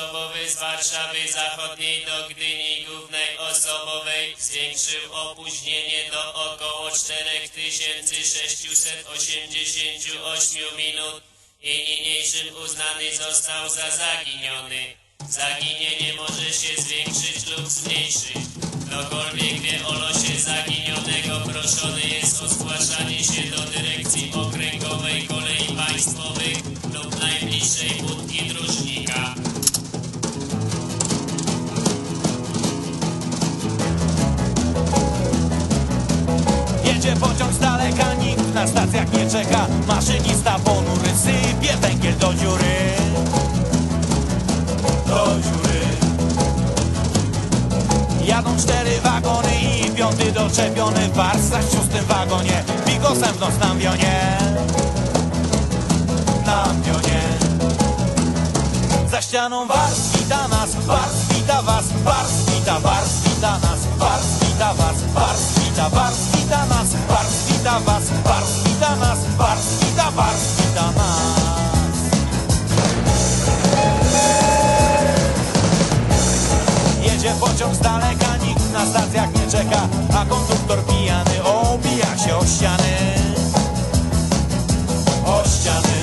osobowy z Warszawy Zachodniej do Gdyni Głównej osobowej zwiększył opóźnienie do około 4688 minut i niniejszym uznany został za zaginiony. Zaginienie może się zwiększyć lub zmniejszyć. Ktokolwiek wie o Jedzie pociąg z daleka, nikt na stacjach nie czeka. Maszynista ponury sypie węgiel do dziury. Do dziury. Jadą cztery wagony i piąty doczepiony w warstwach w szóstym wagonie. Bigosem w noc na wionie Na wionie za ścianą wars wita nas, wars wita was, wars wita, wars z daleka, nikt na stacjach nie czeka, a konduktor pijany obija się o ściany. O ściany.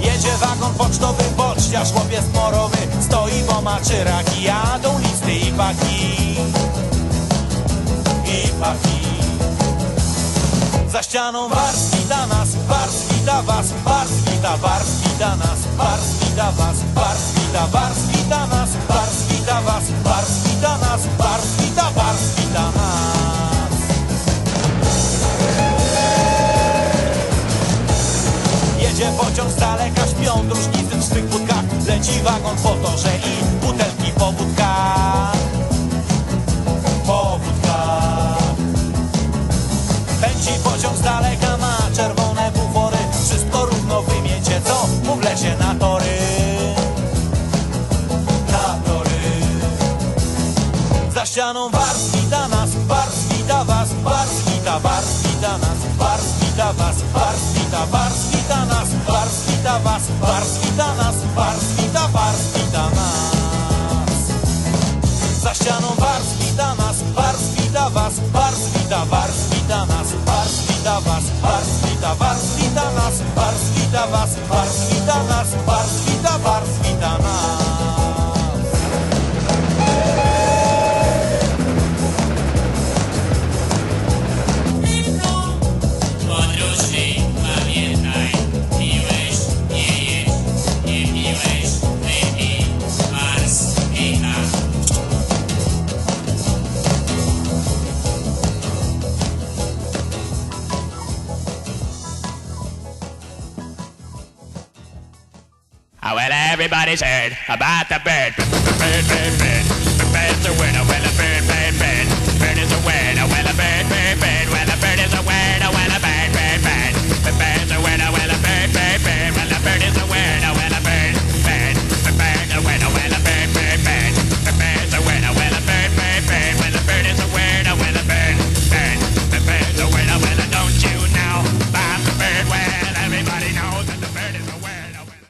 Jedzie wagon pocztowy, poczciarz, chłopiec morowy Stoi, bo ma czyraki, jadą listy i paki I paki Za ścianą wars wita nas, wars wita was Wars wita, wars wita nas, wars wita was daleka, śpią dróżnicy w swych budkach. Leci wagon po torze i butelki po wódkach Po wódkach Pędzi pociąg z daleka, ma czerwone bufory. Wszystko równo wymiecie, co mu wlezie na tory. Na tory. Za ścianą wars wita nas, wars wita, wars nas. Za ścianą wars nas, wars wita was, Ah, well, everybody's heard about the bird. Bird, bird, bird. The bird's a winner. Well,